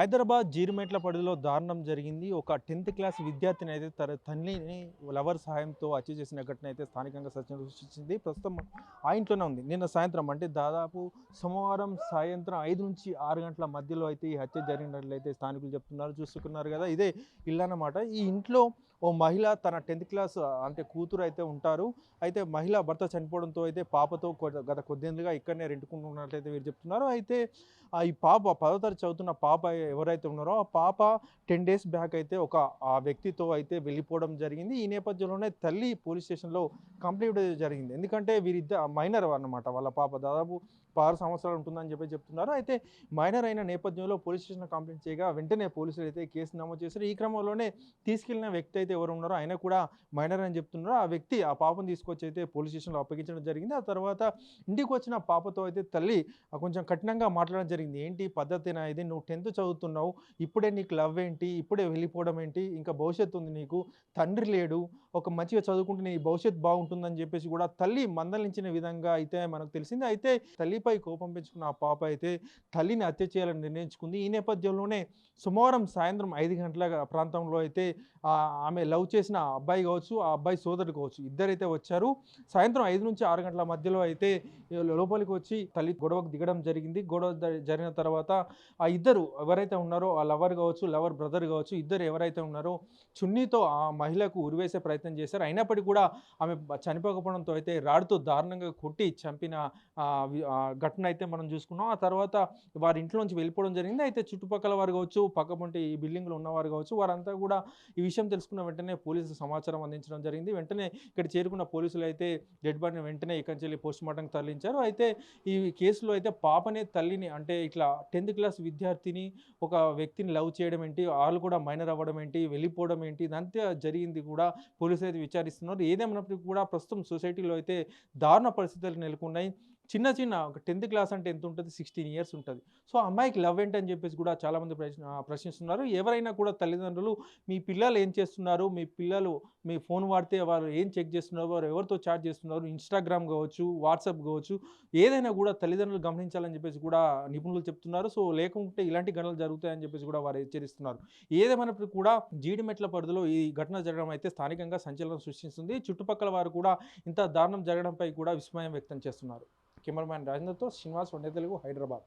హైదరాబాద్ జీరిమెట్ల పరిధిలో దారుణం జరిగింది. ఒక టెన్త్ క్లాస్ విద్యార్థిని అయితే తన తల్లిని లవర్ సహాయంతో హత్య చేసిన ఘటన అయితే స్థానికంగా సత్యం సృష్టించింది. ప్రస్తుతం ఆ ఇంట్లోనే ఉంది. నిన్న సాయంత్రం అంటే దాదాపు సోమవారం సాయంత్రం ఐదు నుంచి ఆరు గంటల మధ్యలో అయితే ఈ హత్య జరిగినట్లయితే స్థానికులు చెప్తున్నారు చూసుకున్నారు కదా. ఇదే ఇల్లు అన్నమాట ఈ ఇంట్లో ఓ మహిళ తన టెన్త్ క్లాస్ అంటే కూతురు అయితే ఉంటారు. అయితే మహిళ భర్త చనిపోవడంతో అయితే పాపతో గత కొద్దిగా ఇక్కడనే రెంటుకుంటున్నట్లయితే వీరు చెప్తున్నారు. అయితే ఈ పాప పదో తరగతి చదువుతున్న పాప ఎవరైతే ఉన్నారో ఆ పాప టెన్ డేస్ బ్యాక్ అయితే ఒక ఆ వ్యక్తితో అయితే వెళ్ళిపోవడం జరిగింది. ఈ నేపథ్యంలోనే తల్లి పోలీస్ స్టేషన్లో కంప్లైంట్ జరిగింది. ఎందుకంటే వీరిద్దరు మైనర్ అన్నమాట వాళ్ళ పాప. దాదాపు ఆరు సంవత్సరాలు ఉంటుందని చెప్పి చెప్తున్నారు. అయితే మైనర్ అయిన నేపథ్యంలో పోలీస్ స్టేషన్ కంప్లైంట్ చేయగా వెంటనే పోలీసులు అయితే కేసు నమోదు చేశారు. ఈ క్రమంలోనే తీసుకెళ్ళిన వ్యక్తి అయితే ఎవరు ఉన్నారో ఆయన కూడా మైనర్ అని చెప్తున్నారు. ఆ వ్యక్తి ఆ పాపను తీసుకొచ్చి అయితే పోలీస్ స్టేషన్లో అప్పగించడం జరిగింది. ఆ తర్వాత ఇంటికి వచ్చిన పాపతో అయితే తల్లి కొంచెం కఠినంగా మాట్లాడడం జరిగింది. ఏంటి పద్ధతినా ఇది? నువ్వు టెన్త్ చదువు చదువుతున్నావు ఇప్పుడే నీకు లవ్ ఏంటి? ఇప్పుడే వెళ్ళిపోవడం ఏంటి? ఇంకా భవిష్యత్తు ఉంది నీకు. తండ్రి లేడు. ఒక మంచిగా చదువుకుంటే నీ భవిష్యత్తు బాగుంటుందని చెప్పేసి కూడా తల్లి మందలించిన విధంగా అయితే మనకు తెలిసింది. అయితే తల్లిపై కోపం పెంచుకున్న ఆ పాప అయితే తల్లిని హత్య చేయాలని నిర్ణయించుకుంది. ఈ నేపథ్యంలోనే సోమవారం సాయంత్రం ఐదు గంటల ప్రాంతంలో అయితే ఆమె లవ్ చేసిన అబ్బాయి కావచ్చు ఆ అబ్బాయి సోదరుడు కావచ్చు ఇద్దరైతే వచ్చారు. సాయంత్రం ఐదు నుంచి ఆరు గంటల మధ్యలో అయితే లోపలికి వచ్చి తల్లి గొడవకు దిగడం జరిగింది. గొడవ జరిగిన తర్వాత ఆ ఇద్దరు ఎవరైతే ఎవరైతే ఉన్నారో ఆ లవర్ కావచ్చు లవర్ బ్రదర్ కావచ్చు ఇద్దరు ఎవరైతే ఉన్నారో చున్నీతో ఆ మహిళకు ఉరివేసే ప్రయత్నం చేశారు. అయినప్పటికీ కూడా ఆమె చనిపోకపోవడంతో అయితే రాడుతో దారుణంగా కొట్టి చంపిన ఘటన అయితే మనం చూసుకున్నాం. ఆ తర్వాత వారి ఇంట్లోంచి వెళ్ళిపోవడం జరిగింది. అయితే చుట్టుపక్కల వారు కావచ్చు పక్కపొంటి ఈ బిల్డింగ్లో ఉన్నవారు కావచ్చు వారంతా కూడా ఈ విషయం తెలుసుకున్న వెంటనే పోలీసులు సమాచారం అందించడం జరిగింది. వెంటనే ఇక్కడ చేరుకున్న పోలీసులు అయితే డెడ్ బాడీని వెంటనే ఇక్కడి నుంచి పోస్ట్ మార్టంకి తరలించారు. అయితే ఈ కేసులో అయితే పాపనే తల్లిని అంటే ఇట్లా టెన్త్ క్లాస్ విద్యార్థిని ఒక వ్యక్తిని లవ్ చేయడం ఏంటి? వాళ్ళు కూడా మైనర్ అవ్వడం ఏంటి? వెళ్ళిపోవడం ఏంటి? ఇదంతా జరిగింది కూడా పోలీసులు అయితే విచారిస్తున్నారు. ఏదేమైనప్పటికీ కూడా ప్రస్తుతం సొసైటీలో అయితే దారుణ పరిస్థితులు నెలకొన్నాయి. చిన్న చిన్న ఒక టెన్త్ క్లాస్ అంటే ఎంత ఉంటుంది? సిక్స్టీన్ ఇయర్స్ ఉంటుంది. సో అమ్మాయికి లవ్ ఏంటని చెప్పేసి కూడా చాలామంది ప్రశ్న ప్రశ్నిస్తున్నారు. ఎవరైనా కూడా తల్లిదండ్రులు మీ పిల్లలు ఏం చేస్తున్నారు? మీ పిల్లలు మీ ఫోన్ వాడితే వారు ఏం చెక్ చేస్తున్నారు? వారు ఎవరితో చాట్ చేస్తున్నారు? ఇన్స్టాగ్రామ్ కావచ్చు వాట్సాప్ కావచ్చు ఏదైనా కూడా తల్లిదండ్రులు గమనించాలని చెప్పేసి కూడా నిపుణులు చెప్తున్నారు. సో లేకుంటే ఇలాంటి ఘటనలు జరుగుతాయని చెప్పేసి కూడా వారు హెచ్చరిస్తున్నారు. ఏదేమైనప్పుడు కూడా జీడిమెట్ల పరిధిలో ఈ ఘటన జరగడం అయితే స్థానికంగా సంచలనం సృష్టిస్తుంది. చుట్టుపక్కల వారు కూడా ఇంత దారుణం జరగడంపై కూడా విస్మయం వ్యక్తం చేస్తున్నారు. కెమెరామ్యాన్ రాజేంద్రతో శ్రీనివాస్ వండే తెలుగు హైదరాబాద్.